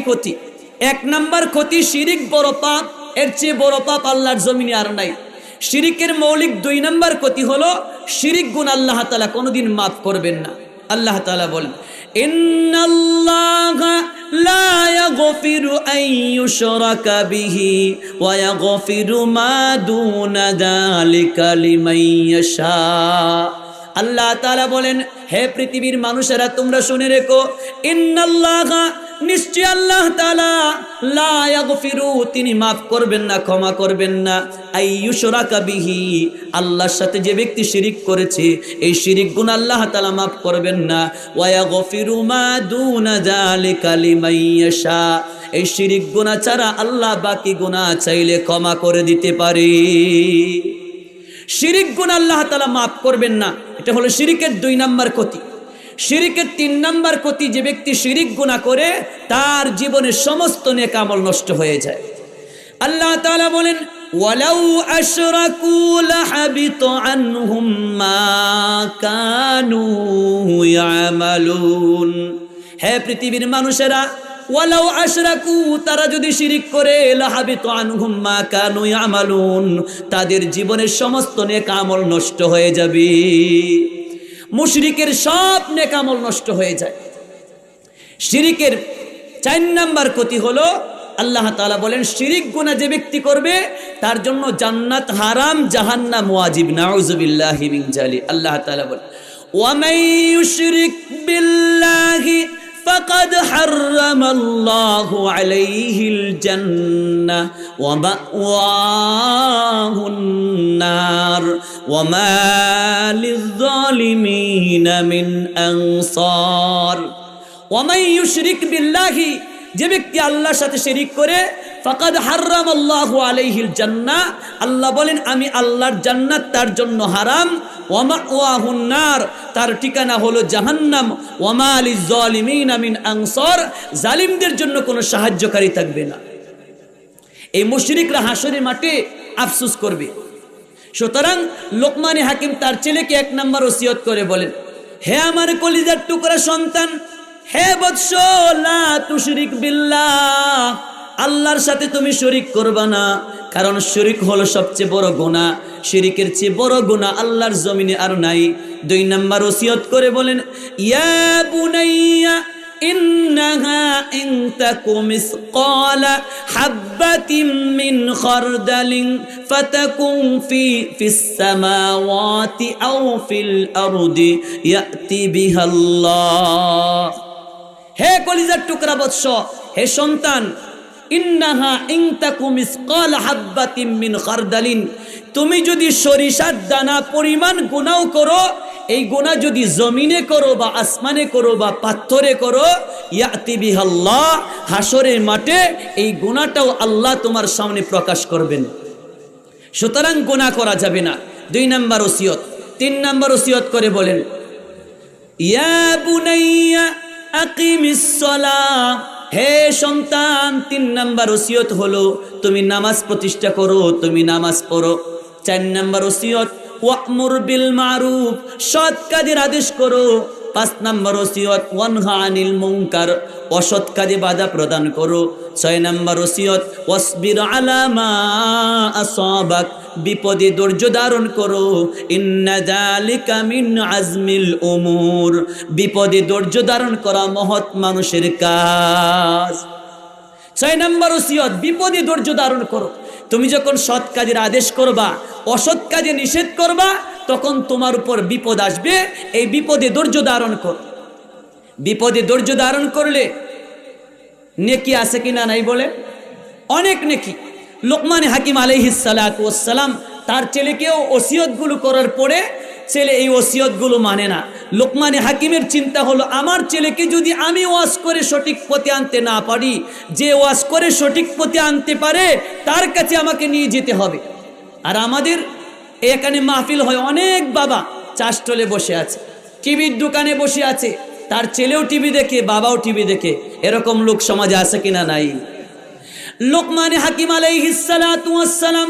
ক্ষতি। এক নাম্বার ক্ষতি, শিরিক বড় পাপ, এর চেয়ে বড় পাপ আল্লাহর জমিনে আর নাই। শিরিকের মৌলিক দুই নাম্বার ক্ষতি হলো, শিরিক গুণ আল্লাহ তালা কোনোদিন মাফ করবেন না। আল্লাহ তালা বলেন ইয়াগফিরু আন ইউশরাকা বিহি ওয়া ইয়াগফিরু মা দুনা যালিকা লিমান ইয়াশা। আল্লাহ তাআলা বলেন, হে পৃথিবীর মানুষেরা, তোমরা শুনে রেখো, ইন্নাল্লাহা নিশ্চয় আল্লাহ তাআলা লা ইয়াগফিরু, তিনি মাফ করবেন না, ক্ষমা করবেন না। আইয়ুশরাকা বিহি, আল্লাহর সাথে যে ব্যক্তি শিরিক করেছে, এই শিরিক গুণ আল্লাহ তাআলা মাফ করবেন না। ওয়া ইয়াগফিরু মা দুনা যালিকা লিমান ইয়াশা, এই শিরিক গুনাহ ছাড়া আল্লাহ বাকি গুনাহ চাইলে ক্ষমা করে দিতে পারে। শিরিক গুণ আল্লাহ তালা মাফ করবেন না, এটা হলো শিরিকের দুই নাম্বার ক্ষতি। শিরিকের তিন নাম্বার ক্ষতি যে ব্যক্তি শিরিক গুণা করে, তার জীবনের সমস্ত নেকামল নষ্ট হয়ে যায়। আল্লাহ তাআলা বলেন, ওয়ালাউ আশরাকু লাহাবিত আনহুম মা কানু ইয়ামালুন। হে পৃথিবীর মানুষেরা, ওয়ালাউ আশরাকু, তারা যদি শিরিক করে, লাহাবিত আনহুম মা কানু ইয়ামালুন, তাদের জীবনের সমস্ত নেক আমল নষ্ট হয়ে যাবে। মুশরিকের সব নেকামল নষ্ট হয়ে যায়। শিরিকের চার নাম্বার ক্ষতি হলো, আল্লাহ তালা বলেন, শিরিক গুণা যে ব্যক্তি করবে, তার জন্য জান্নাত হারাম জাহান্না ওয়াজিব। নাউজুবিল্লাহি মিন জালি আল্লাহ তাআলা বলেন ওয়ামাই ইউশরিক বিল্লাহি فقد حرم الله عليه الجنة ومأواه النار وما للظالمين من أنصار ওয়ামাই ইউশরিক বিল্লাহি যে ব্যক্তি আল্লাহর সাথে শিরিক করে ফাকাদ হারাম আল্লাহ আলাইহিল জান্না আল্লাহ বলেন, আমি আল্লাহর জান্নাত তার জন্য হারাম। ওয়ামা ওয়াহুন নার। তার ঠিকানা হলো জাহান্নাম। ওয়ামা লিজ জালিমিন মিন আনসার। জালিমদের জন্য কোনো সাহায্যকারী থাকবে না। এই মুশরিকরা হাসরের মাঠে আফসোস করবে। সুতরাং লোকমানি হাকিম তার ছেলেকে এক নম্বর ওসিয়ত করে বলেন, হে আমার কলিজার টুকরা সন্তান, হে বৎস লা তুশরিক বিল্লাহ। আল্লাহর সাথে তুমি শরিক করবা না কারণ শরিক হলো সবচেয়ে বড় গুনাহ শিরিকের চেয়ে বড় গুনাহ আল্লাহর জমিনে আর নাই দুই নাম্বার ওসিয়ত করে বলেন ইয়া বুনাইয়া إنها إن تك مثقال حبة من خردل فتكن في في السماوات أو في الأرض يأتي بها الله হে কলিজার টুকরা বৎস হে সন্তান ইন্নাহা খারদালিন। তুমি যদি সরিষার দানা পরিমাণ গুনাও করো, এই গুণা যদি জমিনে করো বা আসমানে করো বা পাথরে করো, ইয়াতি হাসরের মাঠে এই গুণাটাও আল্লাহ তোমার সামনে প্রকাশ করবেন। সুতরাং গুণা করা যাবে না। দুই নাম্বার ওসিয়ত। তিন নাম্বার ওসিয়ত করে বলেন, ইয়া বুনাইয়া আকিমিস সালাহ। হে সন্তান, তিন নাম্বার ওসিয়ত হলো তুমি নামাজ প্রতিষ্ঠা করো, তুমি নামাজ পড়ো। চার নাম্বার ওসিয়ত ওয়াকমুর বিল মারুফ, সৎ কাজের আদেশ করো। পাঁচ নম্বর ওসিয়ত, ওয়ানহা আনিল মুনকার অসৎ কাজে বাধা প্রদান করো। ছয় নম্বর ওসিয়ত, ওয়াসবির আলামা আসাবাক, বিপদে ধৈর্য ধারণ করো। মিন আজমিল উমুর, বিপদে ধৈর্য ধারণ করা মহৎ মানুষের কাজ। ছয় নম্বর ওসিয়ত, বিপদে ধৈর্য ধারণ করো। তুমি যখন সৎ কাজের আদেশ করবা অসৎ কাজে নিষেধ করবা তখন তোমার উপর বিপদ আসবে, এই বিপদে ধৈর্য ধারণ কর। বিপদে ধৈর্য ধারণ করলে নেকি আছে কি না নাই বলে? অনেক নেকি। লোকমানে হাকিম আলহিসালাম তার ছেলেকেও ওসিয়তগুলো করার পরে ছেলে এই ওসিয়তগুলো মানে না। লোকমানে হাকিমের চিন্তা হলো, আমার ছেলেকে যদি আমি ওয়াজ করে সঠিক পথে আনতে না পারি, যে ওয়াজ করে সঠিক পথে আনতে পারে, তার কাছে আমাকে নিয়ে যেতে হবে। আর আমাদের এখানে মাহফিল হয় অনেক বাবা চাষটলে বসে আছে, টিভির দোকানে বসে আছে, তার ছেলেও টিভি দেখে, বাবাও টিভি দেখে, এরকম লোক সমাজে আছে কিনা নাই? লোকমানে হাকিম আলাইহিসালাম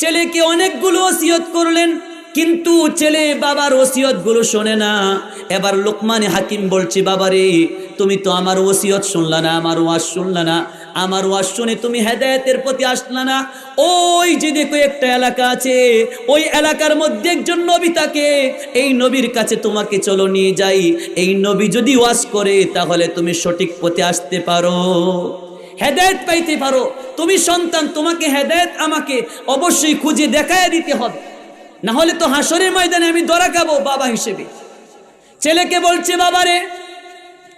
ছেলেকে অনেকগুলো ওসিয়ত করলেন, কিন্তু ছেলে বাবার ওসিয়তগুলো শোনে না। এবার লোকমানে হাকিম বলছে, বাবারে, তুমি তো আমার ওসিয়ত শুনলা না, আমার ওয়াজ শুনলা না আমার ওয়াজ শুনে তুমি হেদায়েতের প্রতি আসলা না। ওই যে দেখো একটা এলাকা আছে, ওই এলাকার মধ্যে একজন নবী থাকে। এই নবীর কাছে তোমাকে চলো নিয়ে যাই। এই নবী যদি ওয়াজ করে, তাহলে তুমি সঠিক পথে আসতে পারো। হেদায়েত পাইতে পারো। তুমি সন্তান, তোমাকে হেদায়েত আমাকে অবশ্যই খুঁজে দেখায় দিতে হবে। না হলে তো হাসরের ময়দানে আমি দরা খাব বাবা হিসেবে। ছেলেকে বলছে, বাবারে,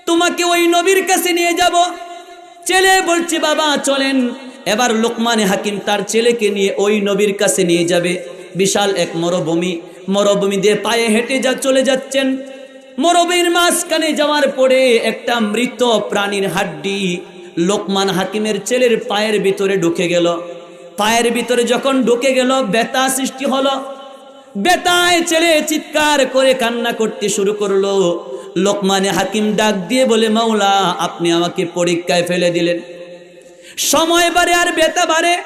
তোমাকে ওই নবীর কাছে নিয়ে যাব। ছেলে বলছে, বাবা, চলেন। এবার লোকমানে হাকিম তার ছেলেকে নিয়ে ওই নবীর কাছে নিয়ে যাবে। বিশাল এক মরুভূমি। মরুভূমি দিয়ে পায়ে হেঁটে যা, চলে যাচ্ছেন। মরুভূমির মাঝখানে যাওয়ার পরে একটা মৃত প্রাণীর হাড্ডি লোকমান হাকিমের ছেলের পায়ের ভিতরে ঢুকে গেল। পায়ের ভিতরে যখন ঢুকে গেল, ব্যথা সৃষ্টি হলো। বেতায় ছেলে চিৎকার করে কান্না করতে শুরু করল। লোকমানে হাকিম ডাক দিয়ে বলে, মাওলা, আপনি আমাকে পরীক্ষায় ফেলে দিলেন। সময় বাড়ে আর বেতা বাড়ে।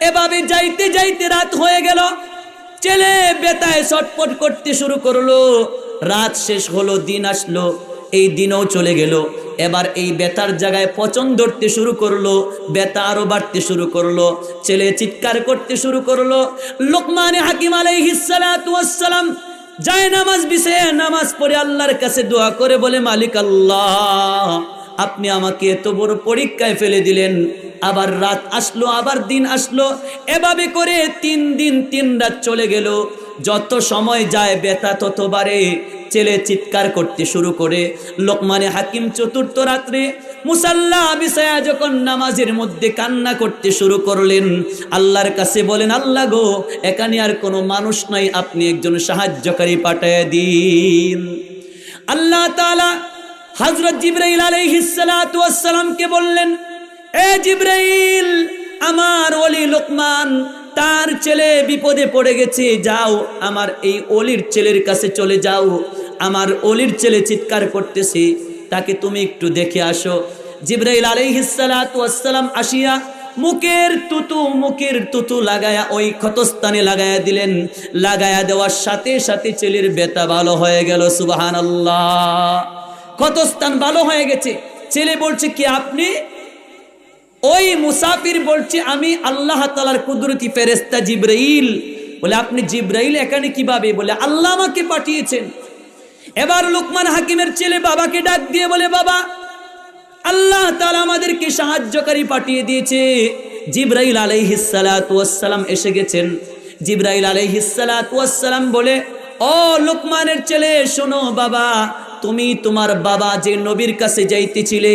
এভাবে যাইতে যাইতে রাত হয়ে গেল। ছেলে বেতায় ছটপট করতে শুরু করল। রাত শেষ হলো, দিন আসলো। এই দিনও চলে গেল। এবার এই বেতার জায়গায় পচন ধরতে শুরু করল, বেতা আরও বাড়তে শুরু করল, ছেলে চিৎকার করতে শুরু করল। লোকমানে হাকিম আলাইহিসালাম যায় নামাজ বিছে, নামাজ পড়ে আল্লাহর কাছে দোয়া করে বলে, মালিক আল্লাহ, আপনি আমাকে এত বড় পরীক্ষায় ফেলে দিলেন, আবার রাত আসলো, আবার দিন আসলো। এভাবে করে তিন দিন, তিন রাত চলে গেল। যত সময় যায় বেতা তত বাড়ে। ছেলে চিৎকার করতে শুরু করে। লোকমানে হাকিম চতুর্থ রাত্রে মুসাল্লা বিছায়া যখন নামাজের মধ্যে কান্না করতে শুরু করলেন, আল্লাহর কাছে বলেন, আল্লাহ গো, এখানে আর কোনো মানুষ নাই, আপনি একজন সাহায্যকারী পাঠায় দিন। আল্লাহ তাআলা হযরত জিবরাইল আলাইহিস সালাতু বললেন, এ জিবরাইল আমার অলি লোকমান, তার ছেলে বিপদে পড়ে গেছে, যাও, আমার এই অলির ছেলের কাছে চলে যাও। আমার অলির ছেলে চিৎকার করতেছে, তাকে তুমি একটু দেখে আসো। জিব্রাইল আলাইহিসালাম আসিয়া মুখের তুতু মুখের তুতু লাগায়া ওই ক্ষতস্থানে লাগায়া দিলেন। লাগায়া দেওয়ার সাথে সাথে ছেলের বেতা ভালো হয়ে গেল সুবাহান আল্লাহ ক্ষতস্থান ভালো হয়ে গেছে। ছেলে বলছে, কি আপনি? ওই মুসাফির বলছে, আমি আল্লাহ তালার কুদরতি ফেরেস্তা জিব্রাইল। বলে, আপনি জিব্রাইল এখানে কীভাবে? বলে, আল্লাহ আমাকে পাঠিয়েছেন। এবার লোকমান হাকিমের ছেলে বাবাকে ডাক দিয়ে বলে, বাবা, আল্লাহ তালা আমাদেরকে সাহায্যকারী পাঠিয়ে দিয়েছে। জিব্রাইল আলাইহিসালাম এসে গেছেন। জিব্রাইল আলাইহিসালাম বলে, ও লোকমানের ছেলে, শোনো বাবা, তুমি তোমার বাবা যে নবীর কাছে যাইতেছিলে,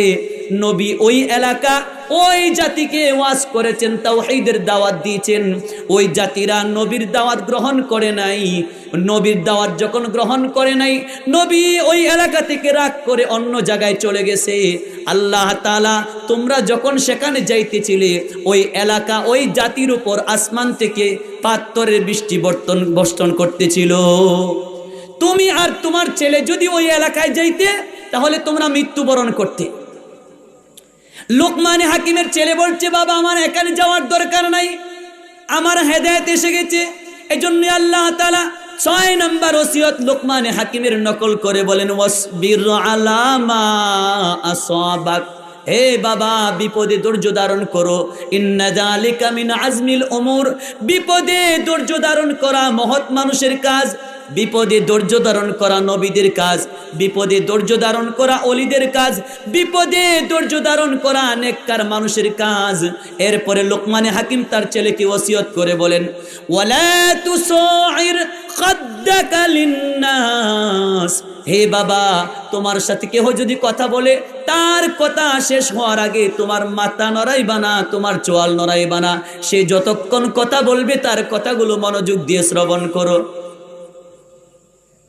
নবী ওই এলাকা ওই জাতিকে ওয়াজ করেছেন, তাওহীদের দাওয়াত দিয়েছেন। ওই জাতিরা নবীর দাওয়াত গ্রহণ করে নাই। নবীর দাওয়াত যখন গ্রহণ করে নাই, নবী ওই এলাকা থেকে রাগ করে অন্য জায়গায় চলে গেছে। আল্লাহ তাআলা, তোমরা যখন সেখানে যাইতেছিলে, ওই এলাকা, ওই জাতির উপর আসমান থেকে পাত্তরের বৃষ্টি বর্তন, বর্ষণ করতেছিল। তুমি আর তোমার ছেলে যদি ওই এলাকায় যাইতে, তাহলে তোমরা মৃত্যুবরণ করতে। লোকমানে হাকিমের ছেলে বলছে, বাবা, আমার এখানে যাওয়ার দরকার নাই। আমার হেদায়ত এসে গেছে। এই জন্য আল্লাহ তালা ছয় নম্বর ওসিয়ত লোকমানে হাকিমের নকল করে বলেন, ওয়াসবির আলামা আসাবাক। হে বাবা, বিপদে ধৈর্য ধারণ করো। ইন্না জালিকা আজমিল উমুর। বিপদে ধৈর্য ধারণ করা মহৎ মানুষের কাজ, বিপদে ধৈর্য ধারণ করা নবীদের কাজ, বিপদে ধৈর্য ধারণ করা অলিদের কাজ, বিপদে ধৈর্য ধারণ করা নেককার মানুষের কাজ। এরপরে লোকমানে হাকিম তার ছেলেকে ওসিয়ত করে বলেন, ওয়ালা তুসাইর খাদ্দাকা লিন্নাস। হে বাবা, তোমার সাথে কেহ যদি কথা বলে, তার কথা শেষ হওয়ার আগে তোমার মাথা নড়াইবা না, তোমার চোয়াল নড়াইবা না, সে যতক্ষণ কথা বলবে, তার কথাগুলো মনোযোগ দিয়ে শ্রবণ করো।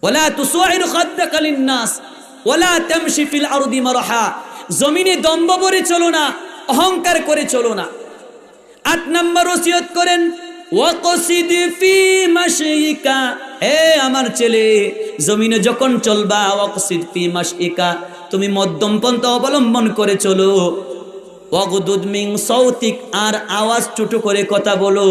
ওলা তুসাইর খাদ্দাকা লিন্নাস ওলা তামশি ফিল আরদি মারহা, জমিনে দম্ভ ভরে চলো না, অহংকার করে চলো না। আট নম্বর ওসিয়ত করেন, ওয়াকসিদ ফি মাশিকা হে আমার ছেলে, জমিনে যখন চলবা ওয়াকসিদ মাস মাশিকা তুমি মধ্যম পন্থা অবলম্বন করে চলো। ওয়াগদুদ মিং সৌতিক আর আওয়াজ ছোট করে কথা বলো।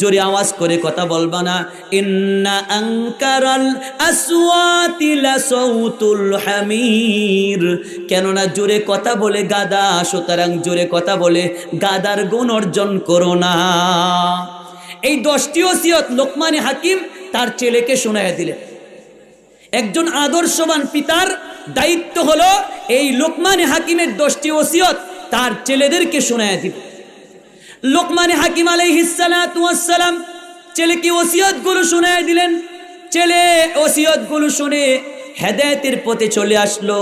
জোরে আওয়াজ করে কথা বলবা না। ইন্না আঙ্কারাল আসওয়াতি লাসাউতুল হামির। কেননা জোরে কথা বলে গাদা, সুতরাং জোরে কথা বলে গাদার গুণ অর্জন করো না। এই দশটি ওসিয়ত লোকমানে হাকিম তার ছেলেকে শোনাইয়া দিলেন। একজন আদর্শবান পিতার দায়িত্ব হলো এই লোকমানে হাকিমের দশটি ওসিয়ত তার ছেলেদেরকে শোনায় দিবে। লোকমানে হাকিম আলাইহিসালাম ছেলেকে ওসিয়তগুলো শোনায় দিলেন। ছেলে ওসিয়তগুলো শুনে হেদায়েতের পথে চলে আসলো।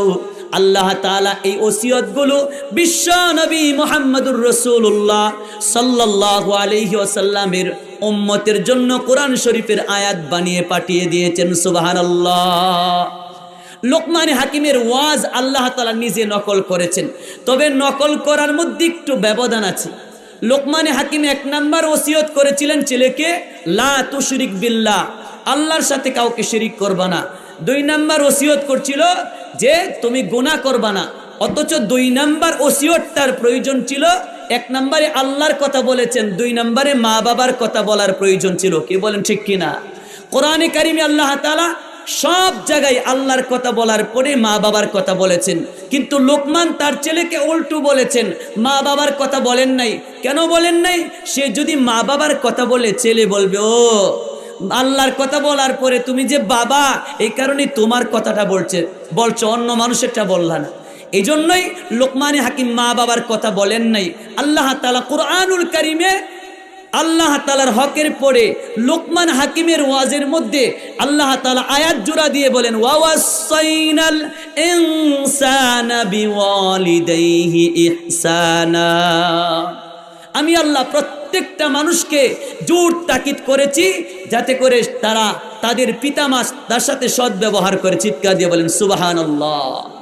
আল্লাহ তাআলা এই ওসিয়তগুলো বিশ্ব নবী মোহাম্মদুর রসুল্লাহ সাল্লাল্লাহু আলাইহি ওয়াসাল্লামের উম্মতের জন্য কোরআন শরীফের আয়াত বানিয়ে পাঠিয়ে দিয়েছেন, সুবহানাল্লাহ। লোকমানে হাকিমের ওয়াজ আল্লাহ তালা নিজে নকল করেছেন। তবে নকল করার মধ্যে একটু ব্যবধান আছে। লোকমানে হাকিম এক নাম্বার ওসিয়ত করেছিলেন ছেলেকে, লা তুশরিক বিল্লাহ, আল্লাহর সাথে কাউকে শিরিক করবা না। দুই নাম্বার ওসিয়ত করছিল যে, তুমি গুনাহ করবা না। অথচ দুই নাম্বার ওসিয়তটার প্রয়োজন ছিল এক নম্বরে আল্লাহর কথা বলেছেন, দুই নম্বরে মা বাবার কথা বলার প্রয়োজন ছিল। কি বলেন ঠিক কিনা? কোরআনে কারিমে আল্লাহ তাআলা সব জায়গায় আল্লাহর কথা বলার পরে মা বাবার কথা বলেছেন। কিন্তু লোকমান তার ছেলেকে উল্টু বলেছেন, মা বাবার কথা বলেন নাই। কেন বলেন নাই? সে যদি মা বাবার কথা বলে, ছেলে বলবে, ও, আল্লাহর কথা বলার পরে তুমি যে বাবা, এই কারণে তোমার কথাটা বলছে। বলছো, অন্য মানুষেরটা বললা না। এই জন্যই লোকমানে হাকিম মা বাবার কথা বলেন নাই। আল্লাহ তালা কোরআনুল কারিমে আল্লাহ তালার হকের পরে লোকমান হাকিমের ওয়াজের মধ্যে আল্লাহ তালা আয়াত জোড়া দিয়ে বলেন আমি আল্লাহ প্রত্যেকটা মানুষকে জোর তাকিদ করেছি যাতে করে তারা তাদের পিতামাস তার সাথে সদ্ব্যবহার করে চিৎকার দিয়ে বলেন, সুবহানাল্লাহ।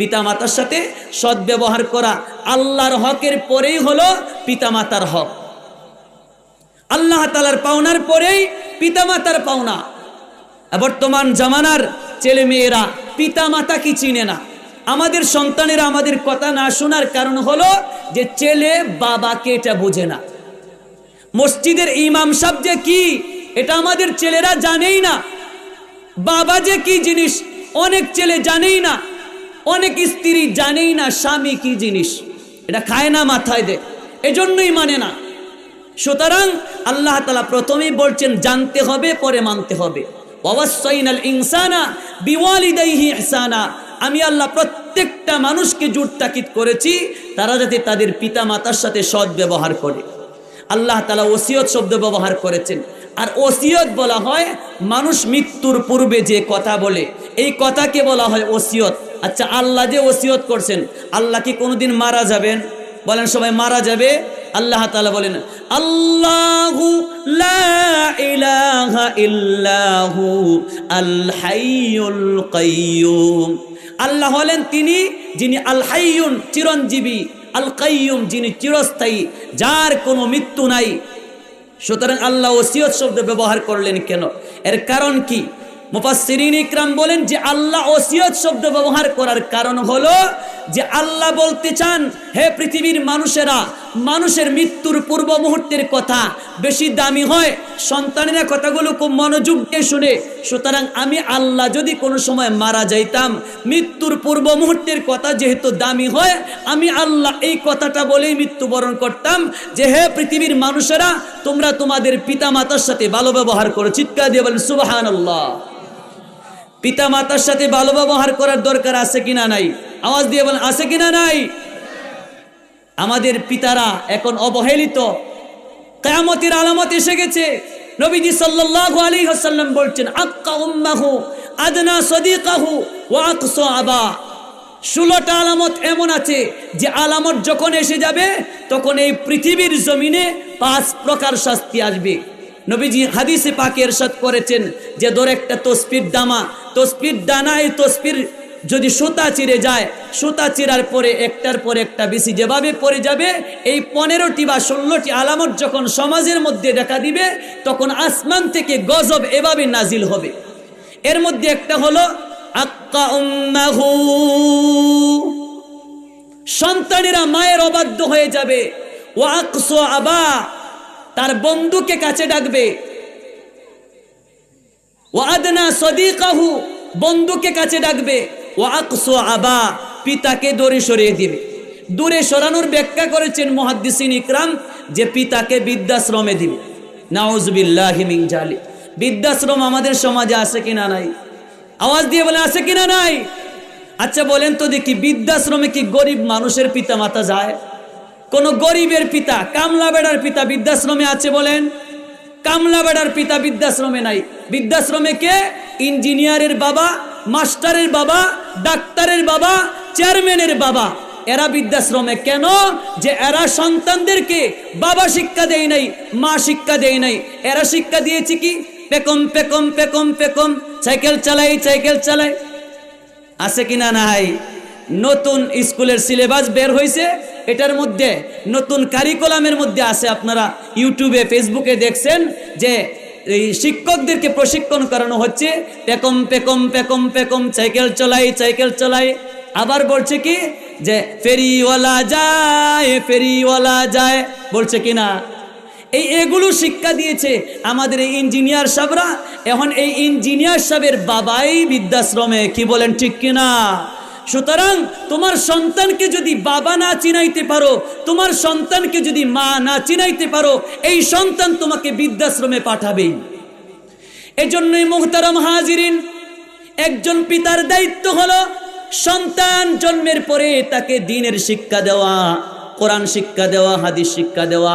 পিতামাতার সাথে সদ্ব্যবহার করা আল্লাহর হকের পরেই হলো পিতামাতার হক। আল্লাহ তালার পাওনার পরেই পিতামাতার পাওনা। বর্তমান জামানার ছেলে মেয়েরা পিতামাতা কি চিনে না? আমাদের সন্তানেরা আমাদের কথা না শোনার কারণ হলো যে ছেলে বাবাকে এটা বোঝে না। মসজিদের ইমাম সাহেব যে কি, এটা আমাদের ছেলেরা জানেই না। বাবা যে কি জিনিস, অনেক ছেলে জানেই না। অনেক স্ত্রী জানেই না স্বামী কি জিনিস। এটা খায় না, মাথায় দে এজন্যই মানে না। সুতরাং আল্লাহ তালা প্রথমেই বলছেন, জানতে হবে, পরে মানতে হবে। ইনসানা আমি আল্লাহ প্রত্যেকটা মানুষকে জুট তাকিদ করেছি, তারা যাতে তাদের পিতা মাতার সাথে সৎ ব্যবহার করে। আল্লাহ তালা ওসিয়ত শব্দ ব্যবহার করেছেন। আর ওসিয়ত বলা হয়, মানুষ মৃত্যুর পূর্বে যে কথা বলে এই কথাকে বলা হয় ওসিয়ত। আচ্ছা আল্লাহ যে ওসিয়ত করছেন, আল্লাহ কি কোনোদিন মারা যাবেন? বলেন সবাই, মারা যাবে? আল্লাহ তালা বলেন, আল্লাহু ইল্লাহু আল্লাহ হলেন তিনি যিনি আল চিরঞ্জীবী। আল কাইয়ুম যিনি চিরস্থায়ী, যার কোনো মৃত্যু নাই। সুতরাং আল্লাহ ওসিয়ত শব্দ ব্যবহার করলেন কেন? এর কারণ কি? মুফাসসিরিন ইকরাম বলেন যে আল্লাহ ওসিয়ত শব্দ ব্যবহার করার কারণ হলো যে আল্লাহ বলতে চান, হে পৃথিবীর মানুষেরা, মানুষের মৃত্যুর পূর্ব মুহূর্তের কথা বেশি দামি হয়, সন্তানেরা কথাগুলো খুব মনোযোগ দিয়ে শুনে। সুতরাং আমি আল্লাহ যদি কোনো সময় মারা যাইতাম, মৃত্যুর পূর্ব মুহূর্তের কথা যেহেতু দামি হয়, আমি আল্লাহ এই কথাটা বলেই মৃত্যুবরণ করতাম যে, হে পৃথিবীর মানুষেরা, তোমরা তোমাদের পিতা মাতার সাথে ভালো ব্যবহার করো। চিৎকার দিয়ে বলেন সুবাহান আল্লাহ পিতা মাতার সাথে ভালো ব্যবহার করার দরকার আছে কিনা নাই? আওয়াজ দিয়ে বলেন, আছে কিনা নাই? আমাদের পিতারা এখন অবহেলিত। কেয়ামতের আলামত এসে গেছে। নবীজি সাল্লাল্লাহু আলাইহি ওয়াসাল্লাম বলছেন, আক্কা উম্মাহু আদনা সদিকাহু ওয়া আকসা আবা। ষোলোটা আলামত এমন আছে যে আলামত যখন এসে যাবে, তখন এই পৃথিবীর জমিনে পাঁচ প্রকার শাস্তি আসবে। নবীজি হাদিসে পাকে এরশাদ করেছেন যে ধর একটা তসপির দামা। তসপির দানা এই তসপির যদি সুতা চিরে যায়, সুতা চিরার পরে একটার পর একটা বেশি যেভাবে পড়ে যাবে, এই পনেরোটি বা ষোলোটি আলামত যখন সমাজের মধ্যে দেখা দিবে, তখন আসমান থেকে গজব এভাবে নাজিল হবে। এর মধ্যে একটা হলো, আক্কা উম্মাহু। সন্তানেরা মায়ের অবাধ্য হয়ে যাবে। ও আকসো আবা। তার বন্ধুকে কাছে ডাকবে। ও আদনা সদিকাহু, বন্ধুকে কাছে ডাকবে। ও আকসো আবা, পিতাকে দূরে সরিয়ে দিবে। দূরে সরানোর ব্যাখ্যা করেছেন মহাদ্দিসিন ইকরাম যে পিতাকে বৃদ্ধাশ্রমে দিবে। নাউজবিল্লাহি জালি বৃদ্ধাশ্রম আমাদের সমাজে আছে কিনা নাই? আওয়াজ দিয়ে বলে আছে কিনা নাই? আচ্ছা বলেন তো দেখি, বৃদ্ধাশ্রমে কি গরিব মানুষের পিতা মাতা যায়? কোন গরিবের পিতা, কামলা বেড়ার পিতা বৃদ্ধাশ্রমে আছে বলেন? কামলা বেড়ার পিতা বৃদ্ধাশ্রমে নাই। বৃদ্ধাশ্রমে কে? ইঞ্জিনিয়ারের বাবা, মাস্টারের বাবা, ডাক্তারের বাবা, চেয়ারম্যানের বাবা। এরা বৃদ্ধাশ্রমে কেন? যে এরা সন্তানদেরকে বাবা শিক্ষা দেয় নাই, মা শিক্ষা দেয় নাই। এরা শিক্ষা দিয়েছে কি? পেকম পেকম পেকম পেকম। সাইকেল চালাই সাইকেল চালাই। আছে কিনা নাই? নতুন স্কুলের সিলেবাস বের হয়েছে এটার মধ্যে, নতুন কারিকুলামের মধ্যে আছে আপনারা ইউটিউবে, ফেসবুকে দেখছেন যে এই শিক্ষকদেরকে প্রশিক্ষণ করানো হচ্ছে, পেকম পেকম পেকম পেকম, সাইকেল চলাই সাইকেল চলাই। আবার বলছে কি যে, ফেরিওয়ালা যায় ফেরিওয়ালা যায়। বলছে কি না? এই এগুলো শিক্ষা দিয়েছে আমাদের এই ইঞ্জিনিয়ার সাহরা এখন এই ইঞ্জিনিয়ার সাহেবের বাবাই বৃদ্ধাশ্রমে, কি বলেন ঠিক কিনা? সুতরাং তোমার সন্তানকে যদি বাবা না চিনাইতে পারো, তোমার সন্তানকে যদি মা না চিনাইতে পারো, এই সন্তান তোমাকে বৃদ্ধাশ্রমে পাঠাবেই এজন্যই মুহতারাম হাজিরিন, একজন পিতার দায়িত্ব হলো সন্তান জন্মের পরে তাকে দিনের শিক্ষা দেওয়া, কোরআন শিক্ষা দেওয়া, হাদিস শিক্ষা দেওয়া।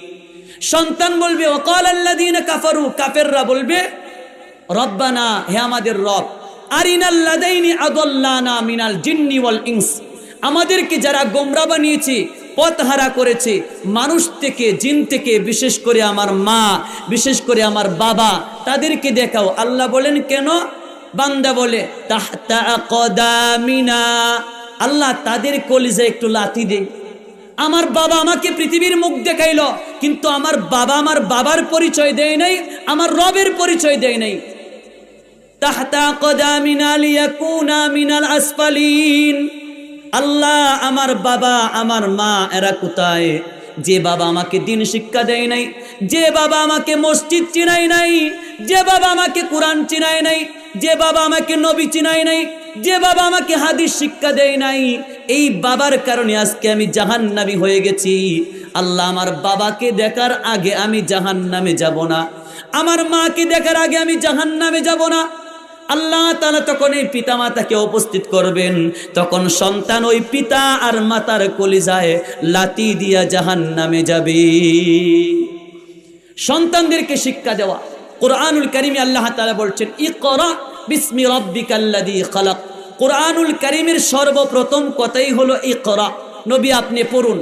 সন্তান বলবে অকাল আল্লাদিন কাফারু কাফেররা বলবে, রব্বানা, হে আমাদের রব আরিনাল্লাদাইনি আদল্লানা মিনাল জিন্নি ইনস আমাদেরকে যারা গোমরা বানিয়েছে, পথহারা করেছে, মানুষ থেকে, জিন থেকে, বিশেষ করে আমার মা, বিশেষ করে আমার বাবা, তাদেরকে দেখাও। আল্লাহ বলেন, কেন? বান্দা বলে, তাহতা কদামিনা আল্লাহ তাদের কলিজে একটু লাথি দেয় আমার বাবা আমাকে পৃথিবীর মুখ দেখাইল, কিন্তু আমার বাবা আমার বাবার পরিচয় দেয় নাই, আমার রবের পরিচয় দেয় নাই। আল্লাহ আমার বাবা, আমার মা, এরা কোথায়? যে বাবা আমাকে দিন শিক্ষা দেয় নাই, যে বাবা আমাকে মসজিদ চিনাই নাই, যে বাবা আমাকে কোরআন চিনাই নাই, যে বাবা আমাকে নবী চিনাই নাই যে বাবা আমাকে হাদিস শিক্ষা দেয় নাই, এই বাবার কারণে আজকে আমি জাহান্নামী হয়ে গেছি। আল্লাহ আমার বাবাকে দেখার আগে আমি জাহান্নামে যাব না। আমার মাকে দেখার আগে আমি জাহান্নামে যাব না। আল্লাহ তালা তখন এই পিতা মাতাকে উপস্থিত করবেন। তখন সন্তান ওই পিতা আর মাতার কলিজায় লাতি দিয়া জাহান নামে যাবে। সন্তানদেরকে শিক্ষা দেওয়া। কোরআনুল করিমে আল্লাহ তালা বলছেন ই করা বিস্মি রব্বিকাল্লাদি খালাক। কোরআনুল করিমের সর্বপ্রথম কথাই হলো ই করা নবী আপনি পড়ুন।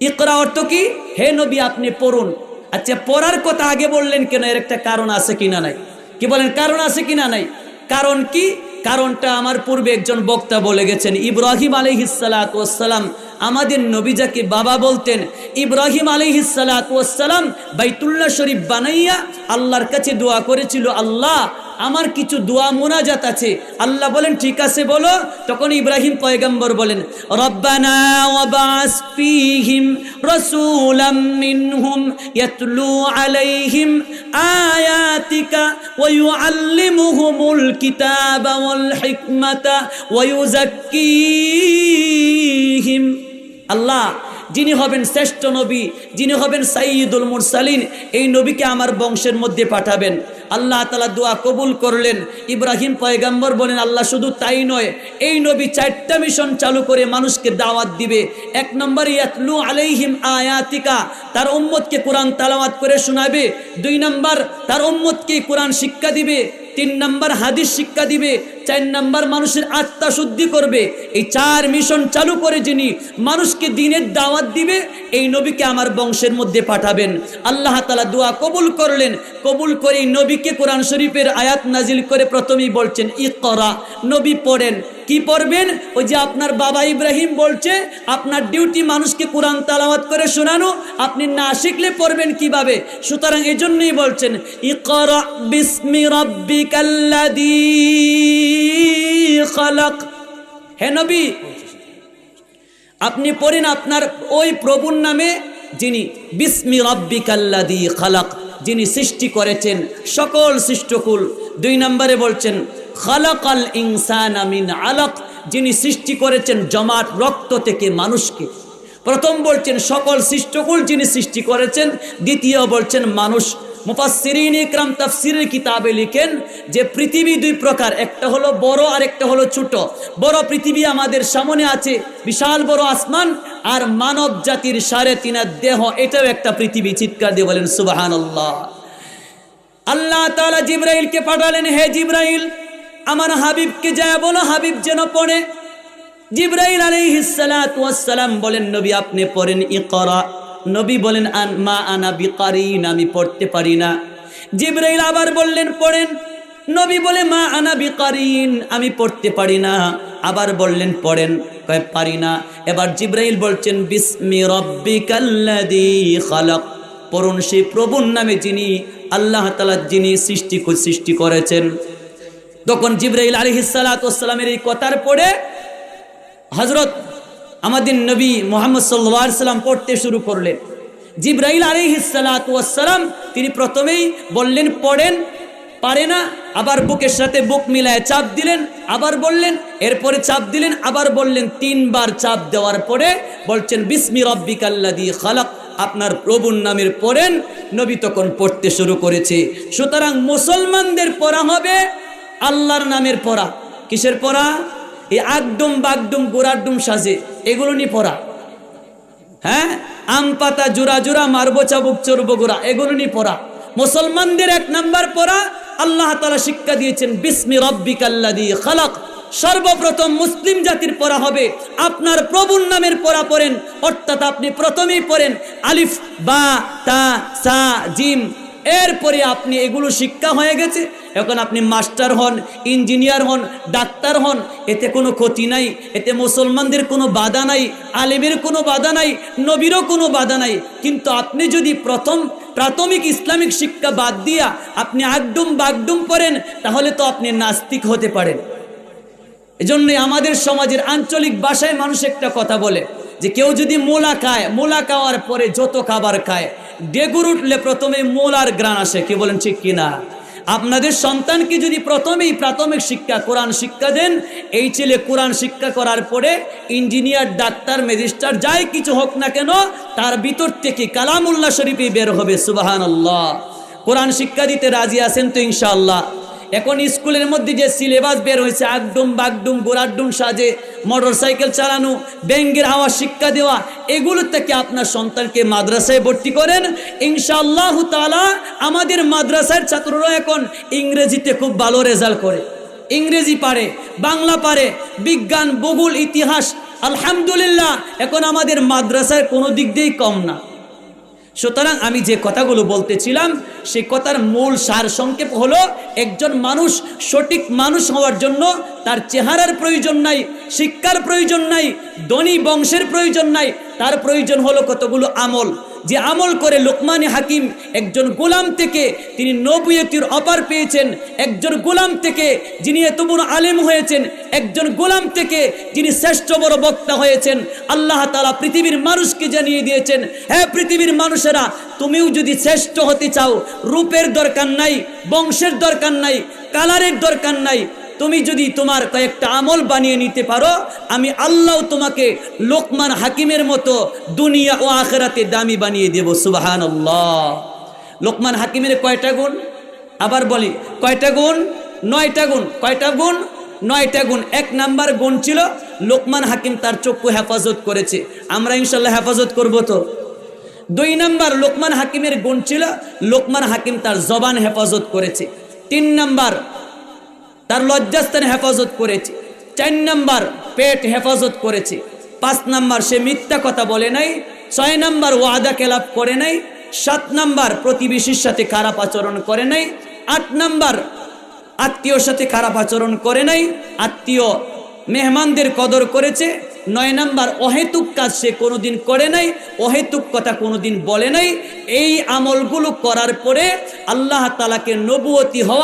ইকরা অর্থ কি? হে নবী আপনি পড়ুন। আচ্ছা পড়ার কথা আগে বললেন কেন? এর একটা কারণ আছে কিনা নাই? কি বলেন? কারণ আছে কিনা নাই? কারণ কি? কারণটা আমার পূর্বে একজন বক্তা বলে গেছেন, ইব্রাহিম আলহিসালাম আমাদের নবীজাকে বাবা বলতেন, ইব্রাহিম আলহিসালাম বাইতুল্লাহ শরীফ বানাইয়া আল্লাহর কাছে দোয়া করেছিল, আল্লাহ আমার কিছু দোয়া মোনাজাত আছে। আল্লাহ বলেন, ঠিক আছে, বলো। তখন ইব্রাহিম পয়গম্বর বলেন, রব্বানা আলাইহিম আয়াতিকা কিতাবা আল্লাহ, যিনি হবেন শ্রেষ্ঠ নবী, যিনি হবেন সাইয়দুল মুরসালিন, এই নবীকে আমার বংশের মধ্যে পাঠাবেন। আল্লাহ তালা দোয়া কবুল করলেন। ইব্রাহিম পয়গাম্বর বলেন, আল্লাহ শুধু তাই নয়, এই নবী চারটা মিশন চালু করে মানুষকে দাওয়াত দিবে। এক নম্বর, ইয়াতলু আলাইহিম আয়াতিকা তার উম্মতকে কোরআন তালাওয়াত করে শোনাবে। দুই নম্বর, তার উম্মতকে কোরআন শিক্ষা দিবে তিন নম্বর, হাদিস শিক্ষা দিবে চার নাম্বার মানুষের আত্মা শুদ্ধি করবে। এই চার মিশন চালু করে যিনি মানুষকে দিনের দাওয়াত দিবে, এই নবীকে আমার বংশের মধ্যে পাঠাবেন। আল্লাহ তালা দোয়া কবুল করলেন। কবুল করে এই নবীকে কোরআন শরীফের আয়াত নাজিল করে প্রথমেই বলছেন ই করা নবী পড়েন কি পড়বেন? ওই যে আপনার বাবা ইব্রাহিম বলছে, আপনার ডিউটি মানুষকে কোরআন তালাওয়াত করে শোনানো, আপনি না শিখলে পড়বেন কীভাবে? সুতরাং এই জন্যই বলছেন, ইকরা আপনি পড়েন আপনার ওই প্রভুর নামে, যিনি বিসমি রব্বিকাল্লাদি খালাক, যিনি সৃষ্টি করেছেন সকল সৃষ্টকুল। দুই নম্বরে বলছেন খালাকাল ইনসান আমিন আলাক, যিনি সৃষ্টি করেছেন জমাট রক্ত থেকে মানুষকে। প্রথম বলছেন, সকল সৃষ্টকুল যিনি সৃষ্টি করেছেন, দ্বিতীয় বলছেন, মানুষ। মুফাসসিরিন ইকরাম তাফসিরের কিতাবে লিখেন যে, পৃথিবী দুই প্রকার, একটা হলো বড় আর একটা হলো ছোট। বড় পৃথিবী আমাদের সামনে আছে, বিশাল বড় আসমান, আর মানব জাতির সাড়ে তিনার দেহ, এটাও একটা পৃথিবী। চিৎকার দিয়ে বলেন, সুবহানাল্লাহ। আল্লাহ আল্লাহ তালা জিব্রাইলকে পাঠালেন, হে জিব্রাইল আমার হাবিবকে যায় বলো, হাবিব যেন পড়ে। জিব্রাইল আলাইহিস সালাতু ওয়াস সালাম বলেন, নবী, আপনি পড়েন ইকরা। নবী বলেন, আন, মা আনা বিকারিন, আমি পড়তে পারি না। জিব্রাইল আবার বললেন, পড়েন। নবী বলে, মা আনা বিকারিন, আমি পড়তে পারি না। আবার বললেন, পড়েন। কয়, পারি না। এবার জিব্রাইল বলছেন, বিসমি রব্বিকাল্লাযী খালাক। পড়ুন সেই প্রভুর নামে যিনি, আল্লাহ তাআলা যিনি সৃষ্টি সৃষ্টি করেছেন। তখন জিব্রাইল আলহিসালামের এই কথার পড়ে হজরত আমাদের নবী মোহাম্মদ সাল্লা সাল্লাম পড়তে শুরু করলেন। জিব্রাইল আলহিসালাম তিনি প্রথমেই বললেন, পড়েন, পারে না। আবার বুকের সাথে বুক মিলায় চাপ দিলেন, আবার বললেন, এরপরে চাপ দিলেন, আবার বললেন, তিনবার চাপ দেওয়ার পরে বলছেন, বিসমি রব্বিকাল্লাদি খালাক। আপনার প্রভুর নামের পড়েন নবী তখন পড়তে শুরু করেছে। সুতরাং মুসলমানদের পড়া হবে আল্লাহর নামের পড়া। কিসের পড়া? এই আগডুম বাগডুম গোড়াডুম সাজে। এগুলো নিয়ে পড়া। হ্যাঁ? আম পাতা জোড়া জোড়া, মারবো চাবুক চড়বো গোড়া, এগুলো নিয়ে পড়া। মুসলমানদের এক নাম্বার পড়া, আল্লাহ তালা শিক্ষা দিয়েছেন, বিসমি রব্বিকাল্লাদি খালাক। সর্বপ্রথম মুসলিম জাতির পড়া হবে, আপনার প্রভুর নামের পড়া পড়েন, অর্থাৎ আপনি প্রথমেই পড়েন আলিফ, বা, তা, সা, জিম এরপরে আপনি এগুলো শিক্ষা হয়ে গেছে। এখন আপনি মাস্টার হন, ইঞ্জিনিয়ার হন, ডাক্তার হন, এতে কোনো ক্ষতি নাই। এতে মুসলমানদের কোনো বাধা নাই, আলেমের কোনো বাধা নাই, নবীরও কোনো বাধা নাই। কিন্তু আপনি যদি প্রথম প্রাথমিক ইসলামিক শিক্ষা বাদ দিয়া আপনি আগডুম বাগডুম পড়েন, তাহলে তো আপনি নাস্তিক হতে পারেন। এজন্যই আমাদের সমাজের আঞ্চলিক ভাষায় মানুষ একটা কথা বলে যে কেউ যদি মোলা খায়, মোলা খাওয়ার পরে যত খাবার খায় ডেগুর উঠলে প্রথমে মোলার গ্রান আসে, কি বলেন ঠিক কিনা আপনাদের সন্তানকে যদি প্রথমেই প্রাথমিক শিক্ষা, কোরআন শিক্ষা দেন, এই ছেলে কোরআন শিক্ষা করার পরে ইঞ্জিনিয়ার, ডাক্তার ম্যাজিস্ট্রার যাই কিছু হোক না কেন, তার ভিতর থেকে কালামুল্লাহ শরীফে বের হবে সুবাহান আল্লাহ কোরআন শিক্ষা দিতে রাজি আছেন তো ইনশাআল্লাহ। এখন স্কুলের মধ্যে যে সিলেবাস বের হয়েছে, আগডুম বাগডুম, গোড়াডুম সাজে মোটর সাইকেল চালানো, ব্যাঙ্গের হাওয়া শিক্ষা দেওয়া, এগুলো থেকে আপনার সন্তানকে মাদ্রাসায় ভর্তি করেন। ইনশাআল্লাহ তালা আমাদের মাদ্রাসার ছাত্ররা এখন ইংরেজিতে খুব ভালো রেজাল্ট করে। ইংরেজি পারে, বাংলা পারে, বিজ্ঞান, ভূগোল, ইতিহাস, আলহামদুলিল্লাহ, এখন আমাদের মাদ্রাসায় কোনো দিক দিয়েই কম না। সুতরাং আমি যে কথাগুলো বলতেছিলাম, সে কথার মূল সার সংক্ষেপ হলো, একজন মানুষ সঠিক মানুষ হওয়ার জন্য তার চেহারার প্রয়োজন নাই, শিক্ষার প্রয়োজন নাই, ধনী বংশের প্রয়োজন নাই, তার প্রয়োজন হলো কতগুলো আমল। যে আমল করে লোকমানে হাকিম একজন গোলাম থেকে তিনি নবুয়তির অপার পেয়েছেন, একজন গোলাম থেকে যিনি এত বড় আলেম হয়েছেন, একজন গোলাম থেকে যিনি শ্রেষ্ঠ বড় বক্তা হয়েছেন। আল্লাহ তালা পৃথিবীর মানুষকে জানিয়ে দিয়েছেন হ্যাঁ পৃথিবীর মানুষেরা, তুমিও যদি শ্রেষ্ঠ হতে চাও, রূপের দরকার নাই, বংশের দরকার নাই, কালারের দরকার নাই তুমি যদি তোমার কয়েকটা আমল বানিয়ে নিতে পারো, আমি আল্লাহ তোমাকে লোকমান হাকিমের মতো দুনিয়া ও আখেরাতে দামি বানিয়ে দেব সুবাহান লোকমান হাকিমের কয়টা গুণ? আবার বলি, কয়টা গুণ? নয়টা গুণ। কয়টা গুণ? নয়টা গুণ। এক নাম্বার গুণ ছিল, লোকমান হাকিম তার চক্ষু হেফাজত করেছে। আমরা ইনশাল্লাহ হেফাজত করব তো। দুই নাম্বার লোকমান হাকিমের গুণ ছিল, লোকমান হাকিম তার জবান হেফাজত করেছে। তিন নাম্বার তার লজ্জাস্থান হেফাজত করেছে। চার নাম্বার পেট হেফাজত করেছে। পাঁচ নাম্বার সে মিথ্যা কথা বলে নাই, ছয় নাম্বার ওয়াদা কেলাপ করে নাই, সাত নাম্বার প্রতিবেশীর সাথে খারাপ আচরণ করে নাই, আট নাম্বার আত্মীয়র সাথে খারাপ আচরণ করে নাই, আত্মীয় মেহমানদের কদর করেছে, নয় নাম্বার অহেতুক কাজ সে কোনোদিন করে নাই, অহেতুক কথা কোনোদিন বলে নাই। এই আমলগুলো করার পরে আল্লাহ তালাকে নবুয়তি হওয়া